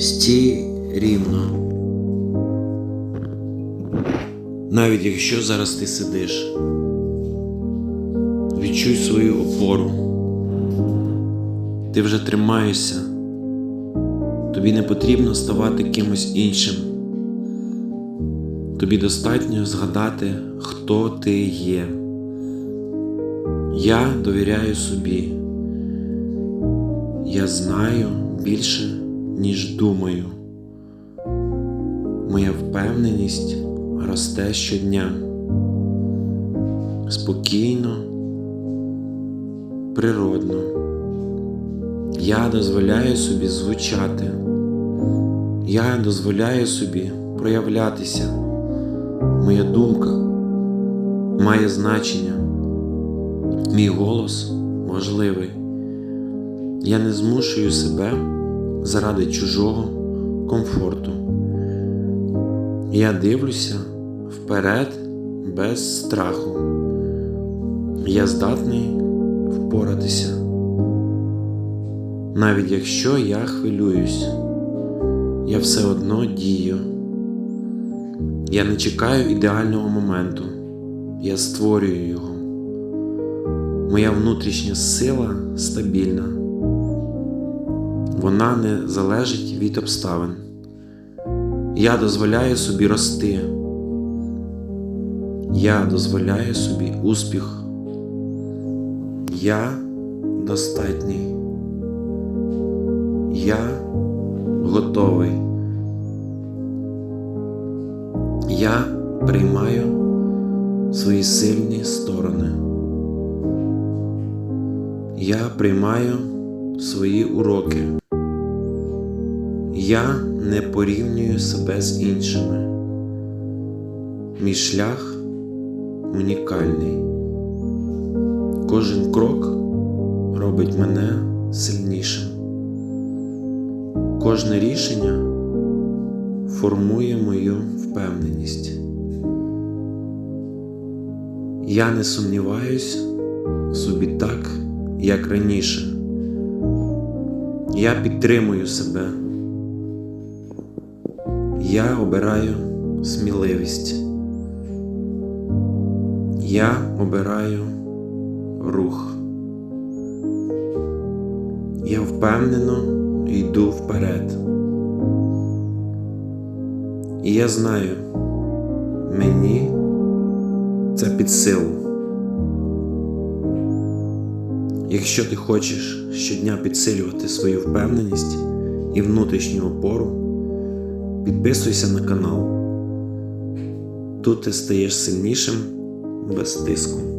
Стій рівно. Навіть якщо зараз ти сидиш, відчуй свою опору. Ти вже тримаєшся. Тобі не потрібно ставати кимось іншим. Тобі достатньо згадати, хто ти є. Я довіряю собі. Я знаю більше, ніж думаю. Моя впевненість росте щодня. Спокійно, природно. Я дозволяю собі звучати. Я дозволяю собі проявлятися. Моя думка має значення. Мій голос важливий. Я не змушую себе заради чужого комфорту. Я дивлюся вперед без страху. Я здатний впоратися. Навіть якщо я хвилююсь, я все одно дію. Я не чекаю ідеального моменту, я створюю його. Моя внутрішня сила стабільна. Вона не залежить від обставин. Я дозволяю собі рости. Я дозволяю собі успіх. Я достатній. Я готовий. Я приймаю свої сильні сторони. Я приймаю свої уроки. Я не порівнюю себе з іншими. Мій шлях унікальний. Кожен крок робить мене сильнішим. Кожне рішення формує мою впевненість. Я не сумніваюсь в собі так, як раніше. Я підтримую себе. Я обираю сміливість. Я обираю рух. Я впевнено йду вперед. І я знаю, мені це під силу. Якщо ти хочеш щодня підсилювати свою впевненість і внутрішню опору, підписуйся на канал. Тут ти стаєш сильнішим без тиску.